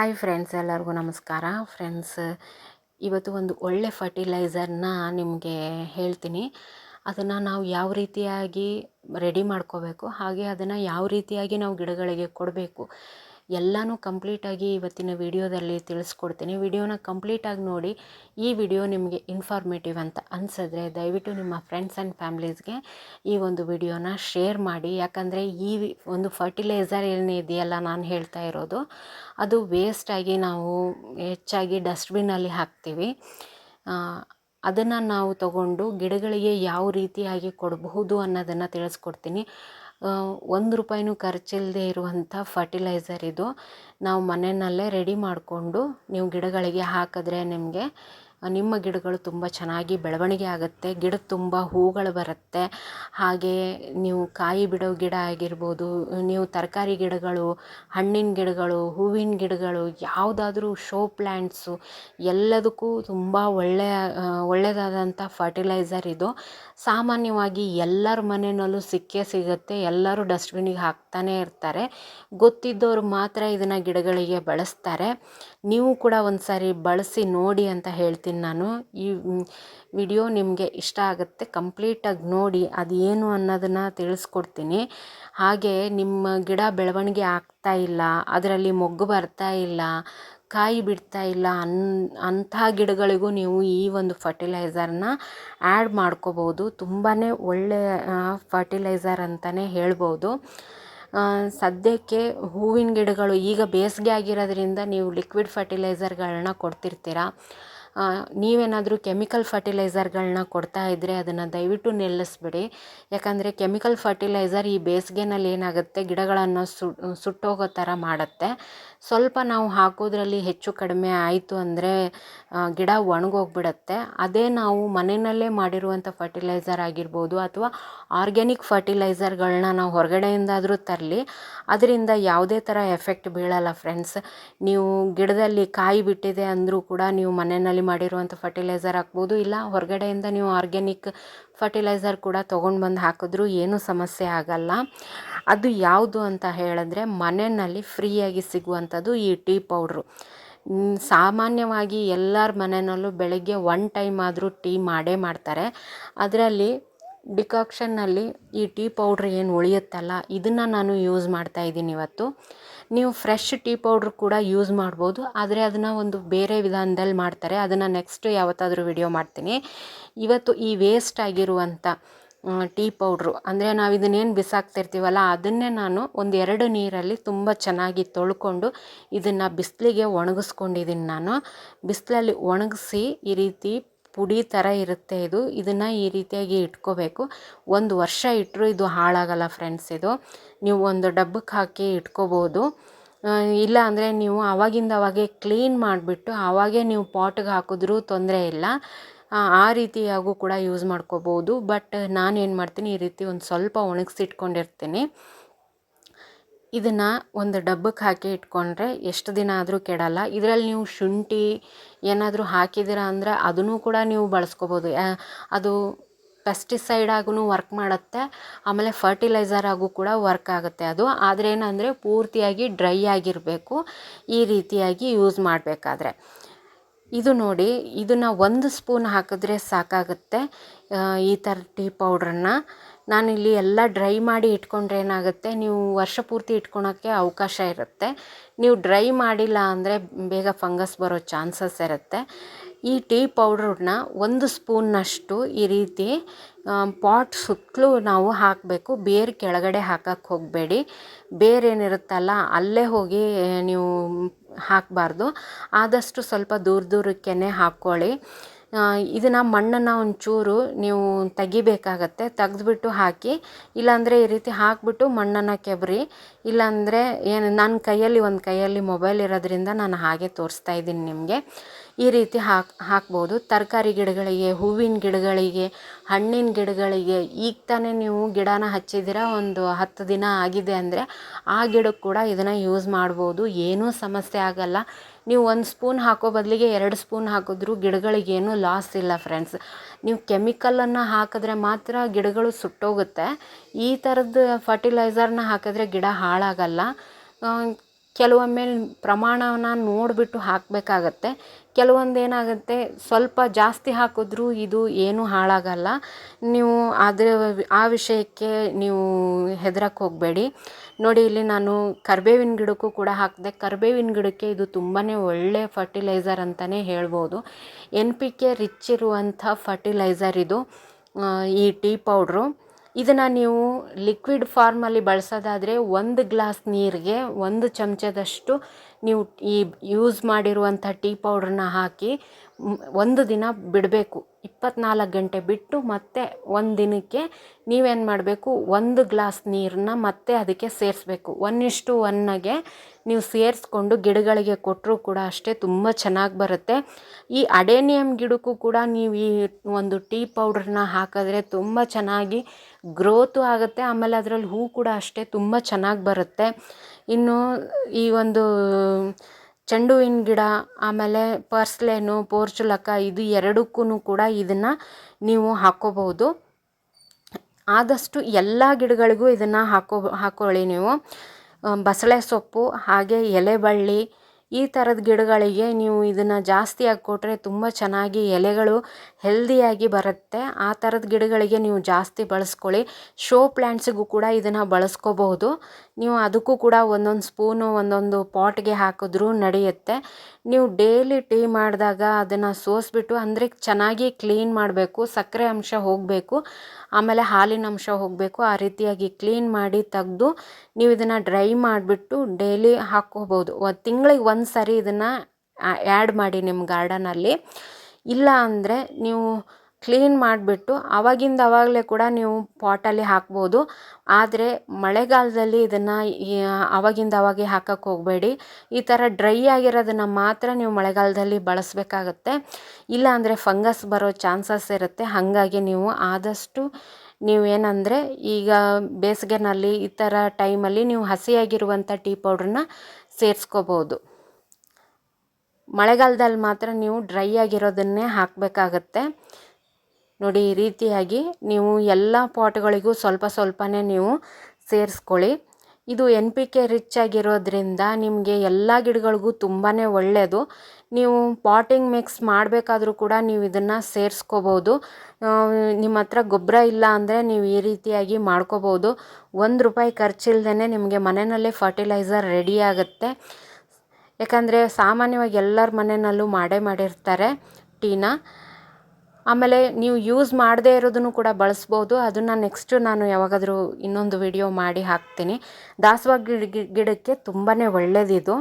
Hi friends ಎಲ್ಲರಿಗೂ ನಮಸ್ಕಾರ. Friends ಇವತ್ತು ಒಂದು ಒಳ್ಳೆ ಫರ್ಟಿಲೈಸರ್ನ ನಿಮಗೆ ಹೇಳ್ತೀನಿ. ಅದನ್ನು ನಾವು ಯಾವ ರೀತಿಯಾಗಿ ರೆಡಿ ಮಾಡ್ಕೋಬೇಕು, ಹಾಗೆ ಅದನ್ನು ಯಾವ ರೀತಿಯಾಗಿ ನಾವು ಗಿಡಗಳಿಗೆ ಕೊಡಬೇಕು ಎಲ್ಲನೂ ಕಂಪ್ಲೀಟಾಗಿ ಇವತ್ತಿನ ವಿಡಿಯೋದಲ್ಲಿ ತಿಳಿಸ್ಕೊಡ್ತೀನಿ. ವಿಡಿಯೋನ ಕಂಪ್ಲೀಟಾಗಿ ನೋಡಿ ಈ ವಿಡಿಯೋ ನಿಮಗೆ ಇನ್ಫಾರ್ಮೇಟಿವ್ ಅಂತ ಅನಿಸಿದ್ರೆ ದಯವಿಟ್ಟು ನಿಮ್ಮ ಫ್ರೆಂಡ್ಸ್ ಆ್ಯಂಡ್ ಫ್ಯಾಮಿಲೀಸ್ಗೆ ಈ ಒಂದು ವಿಡಿಯೋನ ಶೇರ್ ಮಾಡಿ. ಯಾಕಂದರೆ ಈ ಒಂದು ಫರ್ಟಿಲೈಸರ್ ಏನಿದೆಯಲ್ಲ ನಾನು ಹೇಳ್ತಾ ಇರೋದು, ಅದು ವೇಸ್ಟಾಗಿ ನಾವು ಹೆಚ್ಚಾಗಿ ಡಸ್ಟ್ಬಿನ್ನಲ್ಲಿ ಹಾಕ್ತೀವಿ. ಅದನ್ನು ನಾವು ತಗೊಂಡು ಗಿಡಗಳಿಗೆ ಯಾವ ರೀತಿಯಾಗಿ ಕೊಡಬಹುದು ಅನ್ನೋದನ್ನು ತಿಳಿಸ್ಕೊಡ್ತೀನಿ. ಒಂದು ರೂಪಾಯಿನೂ ಖರ್ಚಿಲ್ಲದೆ ಇರುವಂಥ ಫರ್ಟಿಲೈಸರ್ ಇದು. ನಾವು ಮನೆಯಲ್ಲೇ ರೆಡಿ ಮಾಡಿಕೊಂಡು ನೀವು ಗಿಡಗಳಿಗೆ ಹಾಕಿದ್ರೆ ನಿಮಗೆ ನಿಮ್ಮ ಗಿಡಗಳು ತುಂಬ ಚೆನ್ನಾಗಿ ಬೆಳವಣಿಗೆ ಆಗುತ್ತೆ. ಗಿಡದ ತುಂಬ ಹೂಗಳು ಬರುತ್ತೆ. ಹಾಗೆಯೇ ನೀವು ಕಾಯಿ ಬಿಡೋ ಗಿಡ ಆಗಿರ್ಬೋದು, ನೀವು ತರಕಾರಿ ಗಿಡಗಳು, ಹಣ್ಣಿನ ಗಿಡಗಳು, ಹೂವಿನ ಗಿಡಗಳು, ಯಾವುದಾದ್ರೂ ಶೋ ಪ್ಲ್ಯಾಂಟ್ಸು ಎಲ್ಲದಕ್ಕೂ ತುಂಬ ಒಳ್ಳೆಯ ಒಳ್ಳೆಯದಾದಂಥ ಫರ್ಟಿಲೈಸರ್ ಇದು. ಸಾಮಾನ್ಯವಾಗಿ ಎಲ್ಲರ ಮನೆಯಲ್ಲೂ ಸಿಕ್ಕೇ ಸಿಗುತ್ತೆ. ಎಲ್ಲರೂ ಡಸ್ಟ್ಬಿನ್ನಿಗೆ ಹಾಕ್ತಾನೇ ಇರ್ತಾರೆ. ಗೊತ್ತಿದ್ದವರು ಮಾತ್ರ ಇದನ್ನು ಗಿಡಗಳಿಗೆ ಬಳಸ್ತಾರೆ. ನೀವು ಕೂಡ ಒಂದು ಸಾರಿ ಬಳಸಿ ನೋಡಿ ಅಂತ ಹೇಳ್ತೀನಿ ನಾನು. ಈ ವಿಡಿಯೋ ನಿಮಗೆ ಇಷ್ಟ ಆಗುತ್ತೆ ಕಂಪ್ಲೀಟಾಗಿ ನೋಡಿ ಅದು ಏನು ಅನ್ನೋದನ್ನು ತಿಳಿಸ್ಕೊಡ್ತೀನಿ. ಹಾಗೆ ನಿಮ್ಮ ಗಿಡ ಬೆಳವಣಿಗೆ ಆಗ್ತಾ ಇಲ್ಲ, ಅದರಲ್ಲಿ ಮೊಗ್ಗು ಬರ್ತಾ ಇಲ್ಲ, ಕಾಯಿ ಬಿಡ್ತಾ ಇಲ್ಲ ಅನ್, ಅಂಥ ಗಿಡಗಳಿಗೂ ನೀವು ಈ ಒಂದು ಫರ್ಟಿಲೈಸರ್ನ ಆ್ಯಡ್ ಮಾಡ್ಕೋಬೋದು. ತುಂಬಾ ಒಳ್ಳೆಯ ಫರ್ಟಿಲೈಸರ್ ಅಂತಲೇ ಹೇಳ್ಬೋದು. ಸದ್ಯಕ್ಕೆ ಹೂವಿನ ಗಿಡಗಳು ಈಗ ಬೇಸಿಗೆ ಆಗಿರೋದ್ರಿಂದ ನೀವು ಲಿಕ್ವಿಡ್ ಫರ್ಟಿಲೈಸರ್ಗಳನ್ನ ಕೊಡ್ತಿರ್ತೀರ? ನೀವೇನಾದರೂ ಕೆಮಿಕಲ್ ಫರ್ಟಿಲೈಸರ್ಗಳನ್ನ ಕೊಡ್ತಾ ಇದ್ದರೆ ಅದನ್ನು ದಯವಿಟ್ಟು ನಿಲ್ಲಿಸ್ಬಿಡಿ. ಯಾಕಂದರೆ ಕೆಮಿಕಲ್ ಫರ್ಟಿಲೈಸರ್ ಈ ಬೇಸಿಗೆನಲ್ಲಿ ಏನಾಗುತ್ತೆ, ಗಿಡಗಳನ್ನು ಸುಟ್ಟೋಗೋ ಥರ ಮಾಡುತ್ತೆ. ಸ್ವಲ್ಪ ನಾವು ಹಾಕೋದ್ರಲ್ಲಿ ಹೆಚ್ಚು ಕಡಿಮೆ ಆಯಿತು ಅಂದರೆ ಗಿಡ ಒಣಗೋಗ್ಬಿಡತ್ತೆ. ಅದೇ ನಾವು ಮನೆಯಲ್ಲೇ ಮಾಡಿರುವಂಥ ಫರ್ಟಿಲೈಸರ್ ಆಗಿರ್ಬೋದು ಅಥವಾ ಆರ್ಗ್ಯಾನಿಕ್ ಫರ್ಟಿಲೈಸರ್ಗಳನ್ನ ನಾವು ಹೊರಗಡೆಯಿಂದಾದರೂ ತರಲಿ. ಅದರಿಂದ ಯಾವುದೇ ಥರ ಎಫೆಕ್ಟ್ ಬೀಳಲ್ಲ ಫ್ರೆಂಡ್ಸ್. ನೀವು ಗಿಡದಲ್ಲಿ ಕಾಯಿ ಬಿಟ್ಟಿದೆ ಅಂದರೂ ಕೂಡ ನೀವು ಮನೆಯಲ್ಲಿ ಮಾಡಿರುವಂಥ ಫರ್ಟಿಲೈಸರ್ ಹಾಕ್ಬೋದು. ಇಲ್ಲ, ಹೊರಗಡೆಯಿಂದ ನೀವು ಆರ್ಗ್ಯಾನಿಕ್ ಫರ್ಟಿಲೈಸರ್ ಕೂಡ ತೊಗೊಂಡು ಬಂದು ಹಾಕಿದ್ರೂ ಏನೂ ಸಮಸ್ಯೆ ಆಗಲ್ಲ. ಅದು ಯಾವುದು ಅಂತ ಹೇಳಿದ್ರೆ ಮನೆಯಲ್ಲಿ ಫ್ರೀಯಾಗಿ ಸಿಗುವಂಥದ್ದು ಈ ಟೀ ಪೌಡ್ರು. ಸಾಮಾನ್ಯವಾಗಿ ಎಲ್ಲರ ಮನೆಯಲ್ಲೂ ಬೆಳಗ್ಗೆ ಒನ್ ಟೈಮ್ ಆದರೂ ಟೀ ಮಾಡೇ ಮಾಡ್ತಾರೆ. ಅದರಲ್ಲಿ ಡಿಕಾಕ್ಷನ್ನಲ್ಲಿ ಈ ಟೀ ಪೌಡ್ರ್ ಏನು ಉಳಿಯುತ್ತಲ್ಲ, ಇದನ್ನು ನಾನು ಯೂಸ್ ಮಾಡ್ತಾ ಇದ್ದೀನಿ ಇವತ್ತು. ನೀವು ಫ್ರೆಶ್ ಟೀ ಪೌಡ್ರ್ ಕೂಡ ಯೂಸ್ ಮಾಡ್ಬೋದು. ಆದರೆ ಅದನ್ನು ಒಂದು ಬೇರೆ ವಿಧಾನದಲ್ಲಿ ಮಾಡ್ತಾರೆ. ಅದನ್ನು ನೆಕ್ಸ್ಟ್ ಯಾವತ್ತಾದರೂ ವಿಡಿಯೋ ಮಾಡ್ತೀನಿ. ಇವತ್ತು ಈ ವೇಸ್ಟ್ ಆಗಿರುವಂಥ ಟೀ ಪೌಡ್ರು ಅಂದರೆ ನಾವು ಇದನ್ನೇನು ಬಿಸಾಕ್ತಿರ್ತೀವಲ್ಲ, ಅದನ್ನೇ ನಾನು ಒಂದು ಎರಡು ನೀರಲ್ಲಿ ತುಂಬ ಚೆನ್ನಾಗಿ ತೊಳ್ಕೊಂಡು ಇದನ್ನು ಬಿಸಿಲಿಗೆ ಒಣಗಿಸ್ಕೊಂಡಿದ್ದೀನಿ ನಾನು. ಬಿಸಿಲಲ್ಲಿ ಒಣಗಿಸಿ ಈ ರೀತಿ ಪುಡಿ ಥರ ಇರುತ್ತೆ ಇದು. ಇದನ್ನು ಈ ರೀತಿಯಾಗಿ ಇಟ್ಕೋಬೇಕು. ಒಂದು ವರ್ಷ ಇಟ್ಟರೂ ಇದು ಹಾಳಾಗಲ್ಲ ಫ್ರೆಂಡ್ಸ್ ಇದು. ನೀವು ಒಂದು ಡಬ್ಬಕ್ಕೆ ಹಾಕಿ ಇಟ್ಕೋಬೋದು. ಇಲ್ಲ ಅಂದರೆ ನೀವು ಆವಾಗಿಂದ ಅವಾಗೆ ಕ್ಲೀನ್ ಮಾಡಿಬಿಟ್ಟು ಆವಾಗೇ ನೀವು ಪಾಟ್ಗೆ ಹಾಕಿದ್ರೂ ತೊಂದರೆ ಇಲ್ಲ. ಆ ರೀತಿಯಾಗೂ ಕೂಡ ಯೂಸ್ ಮಾಡ್ಕೋಬೋದು. ಬಟ್ ನಾನೇನು ಮಾಡ್ತೀನಿ, ಈ ರೀತಿ ಒಂದು ಸ್ವಲ್ಪ ಒಣಗಿಸಿಟ್ಕೊಂಡಿರ್ತೀನಿ. ಇದನ್ನು ಒಂದು ಡಬ್ಬಕ್ಕೆ ಹಾಕಿ ಇಟ್ಕೊಂಡ್ರೆ ಎಷ್ಟು ದಿನ ಆದರೂ ಕೆಡಲ್ಲ. ಇದರಲ್ಲಿ ನೀವು ಶುಂಠಿ ಏನಾದರೂ ಹಾಕಿದ್ದೀರ ಅಂದರೆ ಅದನ್ನು ಕೂಡ ನೀವು ಬಳಸ್ಕೋಬೋದು. ಅದು ಪೆಸ್ಟಿಸೈಡ್ ಆಗೂ ವರ್ಕ್ ಮಾಡುತ್ತೆ, ಆಮೇಲೆ ಫರ್ಟಿಲೈಸರ್ ಆಗು ಕೂಡ ವರ್ಕ್ ಆಗುತ್ತೆ ಅದು. ಆದರೆ ಏನಂದರೆ ಪೂರ್ತಿಯಾಗಿ ಡ್ರೈ ಆಗಿರಬೇಕು, ಈ ರೀತಿಯಾಗಿ ಯೂಸ್ ಮಾಡಬೇಕಾದ್ರೆ. ಇದು ನೋಡಿ, ಇದನ್ನು ಒಂದು ಸ್ಪೂನ್ ಹಾಕಿದ್ರೆ ಸಾಕಾಗುತ್ತೆ. ಈ ಥರ ಟೀ ಪೌಡ್ರನ್ನ. ನಾನಿಲ್ಲಿ ಎಲ್ಲ ಡ್ರೈ ಮಾಡಿ ಇಟ್ಕೊಂಡ್ರೆ ಏನಾಗುತ್ತೆ, ನೀವು ವರ್ಷ ಪೂರ್ತಿ ಇಟ್ಕೊಳಕ್ಕೆ ಅವಕಾಶ ಇರುತ್ತೆ. ನೀವು ಡ್ರೈ ಮಾಡಿಲ್ಲ ಅಂದರೆ ಬೇಗ ಫಂಗಸ್ ಬರೋ ಚಾನ್ಸಸ್ ಇರುತ್ತೆ. ಈ ಟೀ ಪೌಡ್ರನ್ನ ಒಂದು ಸ್ಪೂನ್ನಷ್ಟು ಈ ರೀತಿ ಪಾಟ್ ಸುತ್ತಲೂ ನಾವು ಹಾಕಬೇಕು. ಬೇರೆ ಕೆಳಗಡೆ ಹಾಕಕ್ಕೆ ಹೋಗಬೇಡಿ. ಬೇರೇನಿರುತ್ತಲ್ಲ, ಅಲ್ಲೇ ಹೋಗಿ ನೀವು ಹಾಕಬಾರ್ದು. ಆದಷ್ಟು ಸ್ವಲ್ಪ ದೂರ ದೂರಕ್ಕೇ ಹಾಕ್ಕೊಳ್ಳಿ. ಇದನ್ನು ಮಣ್ಣನ್ನು ಒಂಚೂರು ನೀವು ತೆಗಿಬೇಕಾಗತ್ತೆ. ತೆಗೆದುಬಿಟ್ಟು ಹಾಕಿ, ಇಲ್ಲಾಂದರೆ ಈ ರೀತಿ ಹಾಕಿಬಿಟ್ಟು ಮಣ್ಣನ್ನು ಕೆಬ್ರಿ. ಇಲ್ಲಾಂದರೆ ಏನು ನನ್ನ ಕೈಯಲ್ಲಿ, ಒಂದು ಕೈಯಲ್ಲಿ ಮೊಬೈಲ್ ಇರೋದ್ರಿಂದ ನಾನು ಹಾಗೆ ತೋರಿಸ್ತಾ ಇದ್ದೀನಿ ನಿಮಗೆ. ಈ ರೀತಿ ಹಾಕಿ, ಹಾಕ್ಬೋದು. ತರಕಾರಿ ಗಿಡಗಳಿಗೆ, ಹೂವಿನ ಗಿಡಗಳಿಗೆ, ಹಣ್ಣಿನ ಗಿಡಗಳಿಗೆ ಈಗ ತಾನೇ ನೀವು ಗಿಡನ ಹಚ್ಚಿದ್ದೀರ? ಒಂದು ಹತ್ತು ದಿನ ಆಗಿದೆ ಅಂದರೆ ಆ ಗಿಡಕ್ಕೆ ಕೂಡ ಇದನ್ನು ಯೂಸ್ ಮಾಡ್ಬೋದು. ಏನೂ ಸಮಸ್ಯೆ ಆಗಲ್ಲ. ನೀವು ಒಂದು ಸ್ಪೂನ್ ಹಾಕೋ ಬದಲಿಗೆ ಎರಡು ಸ್ಪೂನ್ ಹಾಕಿದ್ರೂ ಗಿಡಗಳಿಗೇನು ಲಾಸ್ ಇಲ್ಲ ಫ್ರೆಂಡ್ಸ್ ನೀವು ಕೆಮಿಕಲನ್ನು ಹಾಕಿದ್ರೆ ಮಾತ್ರ ಗಿಡಗಳು ಸುಟ್ಟೋಗುತ್ತೆ. ಈ ಥರದ ಫರ್ಟಿಲೈಸರ್ನ ಹಾಕಿದ್ರೆ ಗಿಡ ಹಾಳಾಗಲ್ಲ. ಕೆಲವೊಮ್ಮೆ ಪ್ರಮಾಣವನ್ನು ನೋಡಿಬಿಟ್ಟು ಹಾಕಬೇಕಾಗತ್ತೆ. ಕೆಲವೊಂದು ಏನಾಗುತ್ತೆ, ಸ್ವಲ್ಪ ಜಾಸ್ತಿ ಹಾಕಿದ್ರೂ ಇದು ಏನೂ ಹಾಳಾಗಲ್ಲ. ನೀವು ಅದರ ಆ ವಿಷಯಕ್ಕೆ ನೀವು ಹೆದ್ರಕ್ಕೆ ಹೋಗಬೇಡಿ. ನೋಡಿ, ಇಲ್ಲಿ ನಾನು ಕರಿಬೇವಿನ ಗಿಡಕ್ಕೂ ಕೂಡ ಹಾಕಿದೆ. ಕರಿಬೇವಿನ ಗಿಡಕ್ಕೆ ಇದು ತುಂಬಾ ಒಳ್ಳೆಯ ಫರ್ಟಿಲೈಸರ್ ಅಂತಲೇ ಹೇಳ್ಬೋದು. ಎನ್ ಪಿ ಕೆ ರಿಚ್ ಇರುವಂಥ ಫರ್ಟಿಲೈಸರ್ ಇದು ಈ ಟೀ ಪೌಡ್ರು. ಇದನ್ನು ನೀವು ಲಿಕ್ವಿಡ್ ಫಾರ್ಮಲ್ಲಿ ಬಳಸೋದಾದರೆ ಒಂದು ಗ್ಲಾಸ್ ನೀರಿಗೆ ಒಂದು ಚಮಚದಷ್ಟು ನೀವು ಈ ಯೂಸ್ ಮಾಡಿರುವಂಥ ಟೀ ಪೌಡ್ರನ್ನ ಹಾಕಿ ಒಂದು ದಿನ ಬಿಡಬೇಕು. ಇಪ್ಪತ್ನಾಲ್ಕು ಗಂಟೆ ಬಿಟ್ಟು ಮತ್ತೆ ಒಂದು ದಿನಕ್ಕೆ ನೀವೇನು ಮಾಡಬೇಕು? ಒಂದು ಗ್ಲಾಸ್ ನೀರನ್ನ ಮತ್ತೆ ಅದಕ್ಕೆ ಸೇರಿಸ್ಬೇಕು. ಒನ್ ಇಷ್ಟು ಒನ್ಗೆ ನೀವು ಸೇರಿಸ್ಕೊಂಡು ಗಿಡಗಳಿಗೆ ಕೊಟ್ಟರೂ ಕೂಡ ಅಷ್ಟೇ ತುಂಬ ಚೆನ್ನಾಗಿ ಬರುತ್ತೆ. ಈ ಅಡೇನಿಯಮ್ ಗಿಡಕ್ಕೂ ಕೂಡ ನೀವು ಈ ಒಂದು ಟೀ ಪೌಡ್ರನ್ನ ಹಾಕಿದ್ರೆ ತುಂಬ ಚೆನ್ನಾಗಿ ಗ್ರೋತು ಆಗುತ್ತೆ. ಆಮೇಲೆ ಅದರಲ್ಲಿ ಹೂ ಕೂಡ ಅಷ್ಟೇ ತುಂಬ ಚೆನ್ನಾಗಿ ಬರುತ್ತೆ. ಇನ್ನು ಈ ಒಂದು ಚೆಂಡು ಹೂವಿನ ಗಿಡ, ಆಮೇಲೆ ಪರ್ಸ್ಲೇನು ಪೋರ್ಚುಲಕ ಇದು ಎರಡಕ್ಕೂ ಕೂಡ ಇದನ್ನು ನೀವು ಹಾಕ್ಕೋಬಹುದು ಆದಷ್ಟು ಎಲ್ಲ ಗಿಡಗಳಿಗೂ ಇದನ್ನು ಹಾಕೋ ಹಾಕ್ಕೊಳ್ಳಿ ನೀವು. ಬಸಳೆ ಸೊಪ್ಪು, ಹಾಗೆ ಎಲೆಬಳ್ಳಿ ಈ ಥರದ ಗಿಡಗಳಿಗೆ ನೀವು ಇದನ್ನು ಜಾಸ್ತಿಯಾಗಿ ಕೊಟ್ಟರೆ ತುಂಬ ಚೆನ್ನಾಗಿ ಎಲೆಗಳು ಹೆಲ್ದಿಯಾಗಿ ಬರುತ್ತೆ. ಆ ಥರದ ಗಿಡಗಳಿಗೆ ನೀವು ಜಾಸ್ತಿ ಬಳಸ್ಕೊಳ್ಳಿ. ಶೋ ಪ್ಲ್ಯಾಂಟ್ಸಿಗೂ ಕೂಡ ಇದನ್ನು ಬಳಸ್ಕೋಬಹುದು. ನೀವು ಅದಕ್ಕೂ ಕೂಡ ಒಂದೊಂದು ಸ್ಪೂನು, ಒಂದೊಂದು ಪಾಟ್ಗೆ ಹಾಕಿದ್ರೂ ನಡೆಯುತ್ತೆ. ನೀವು ಡೈಲಿ ಟೀ ಮಾಡಿದಾಗ ಅದನ್ನು ಸೋಸಿಬಿಟ್ಟು ಅಂದರೆ ಚೆನ್ನಾಗಿ ಕ್ಲೀನ್ ಮಾಡಬೇಕು, ಸಕ್ಕರೆ ಅಂಶ ಹೋಗಬೇಕು. ಆಮೇಲೆ ಹಾಲಿನ ಅಂಶ ಹೋಗಬೇಕು. ಆ ರೀತಿಯಾಗಿ ಕ್ಲೀನ್ ಮಾಡಿ ತೆಗೆದು ನೀವು ಇದನ್ನು ಡ್ರೈ ಮಾಡಿಬಿಟ್ಟು ಡೈಲಿ ಹಾಕ್ಕೋಬೋದು. ತಿಂಗಳಿಗೆ ಒಂದು ಸರಿ ಇದನ್ನು ಆ್ಯಡ್ ಮಾಡಿ ನಿಮ್ಮ ಗಾರ್ಡನಲ್ಲಿ ಇಲ್ಲ ಅಂದರೆ ನೀವು ಕ್ಲೀನ್ ಮಾಡಿಬಿಟ್ಟು ಆವಾಗಿಂದ ಆವಾಗಲೇ ಕೂಡ ನೀವು ಪಾಟಲ್ಲಿ ಹಾಕ್ಬೋದು. ಆದರೆ ಮಳೆಗಾಲದಲ್ಲಿ ಇದನ್ನು ಆವಾಗಿಂದ ಆವಾಗೇ ಹಾಕಕ್ಕೆ ಹೋಗಬೇಡಿ. ಈ ಥರ ಡ್ರೈ ಆಗಿರೋದನ್ನು ಮಾತ್ರ ನೀವು ಮಳೆಗಾಲದಲ್ಲಿ ಬಳಸಬೇಕಾಗತ್ತೆ. ಇಲ್ಲ ಅಂದರೆ ಫಂಗಸ್ ಬರೋ ಚಾನ್ಸಸ್ ಇರುತ್ತೆ. ಹಾಗಾಗಿ ನೀವು ಆದಷ್ಟು ನೀವೇನಂದರೆ ಈಗ ಬೇಸಿಗೆನಲ್ಲಿ ಈ ಥರ ಟೈಮಲ್ಲಿ ನೀವು ಹಸಿಯಾಗಿರುವಂಥ ಟೀ ಪೌಡ್ರನ್ನ ಸೇರಿಸ್ಕೋಬೋದು. ಮಳೆಗಾಲದಲ್ಲಿ ಮಾತ್ರ ನೀವು ಡ್ರೈ ಆಗಿರೋದನ್ನೇ ಹಾಕಬೇಕಾಗತ್ತೆ. ನೋಡಿ, ಈ ರೀತಿಯಾಗಿ ನೀವು ಎಲ್ಲ ಪಾಟ್ಗಳಿಗೂ ಸ್ವಲ್ಪ ಸ್ವಲ್ಪನೇ ನೀವು ಸೇರಿಸ್ಕೊಳ್ಳಿ. ಇದು ಎನ್ ಪಿ ಕೆ ರಿಚ್ ಆಗಿರೋದ್ರಿಂದ ನಿಮಗೆ ಎಲ್ಲ ಗಿಡಗಳಿಗೂ ತುಂಬಾ ಒಳ್ಳೆಯದು ನೀವು ಪಾಟಿಂಗ್ ಮಿಕ್ಸ್ ಮಾಡಬೇಕಾದ್ರೂ ಕೂಡ ನೀವು ಇದನ್ನು ಸೇರಿಸ್ಕೋಬೋದು. ನಿಮ್ಮ ಹತ್ರ ಗೊಬ್ಬರ ಇಲ್ಲ ಅಂದರೆ ನೀವು ಈ ರೀತಿಯಾಗಿ ಮಾಡ್ಕೋಬೋದು. ಒಂದು ರೂಪಾಯಿ ಖರ್ಚಿಲ್ದೇ ನಿಮಗೆ ಮನೆಯಲ್ಲೇ ಫರ್ಟಿಲೈಸರ್ ರೆಡಿ ಆಗುತ್ತೆ. ಯಾಕಂದರೆ ಸಾಮಾನ್ಯವಾಗಿ ಎಲ್ಲರ ಮನೆಯಲ್ಲೂ ಮಾಡೇ ಮಾಡಿರ್ತಾರೆ ಟೀನ. ಆಮೇಲೆ ನೀವು ಯೂಸ್ ಮಾಡದೇ ಇರೋದನ್ನು ಕೂಡ ಬಳಸ್ಬೋದು. ಅದನ್ನು ನೆಕ್ಸ್ಟು ನಾನು ಯಾವಾಗಾದರೂ ಇನ್ನೊಂದು ವಿಡಿಯೋ ಮಾಡಿ ಹಾಕ್ತೀನಿ. ದಾಸವಾಳ ಗಿಡ ಗಿಡಕ್ಕೆ ತುಂಬಾ ಒಳ್ಳೆಯದಿದು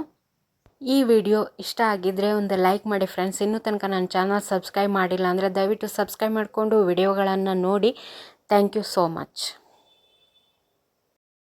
ಈ ವಿಡಿಯೋ ಇಷ್ಟ ಆಗಿದ್ದರೆ ಒಂದು ಲೈಕ್ ಮಾಡಿ ಫ್ರೆಂಡ್ಸ್ ಇನ್ನೂ ತನಕ ನನ್ನ ಚಾನಲ್ ಸಬ್ಸ್ಕ್ರೈಬ್ ಮಾಡಿಲ್ಲ ಅಂದರೆ ದಯವಿಟ್ಟು ಸಬ್ಸ್ಕ್ರೈಬ್ ಮಾಡಿಕೊಂಡು ವಿಡಿಯೋಗಳನ್ನು ನೋಡಿ. Thank you so much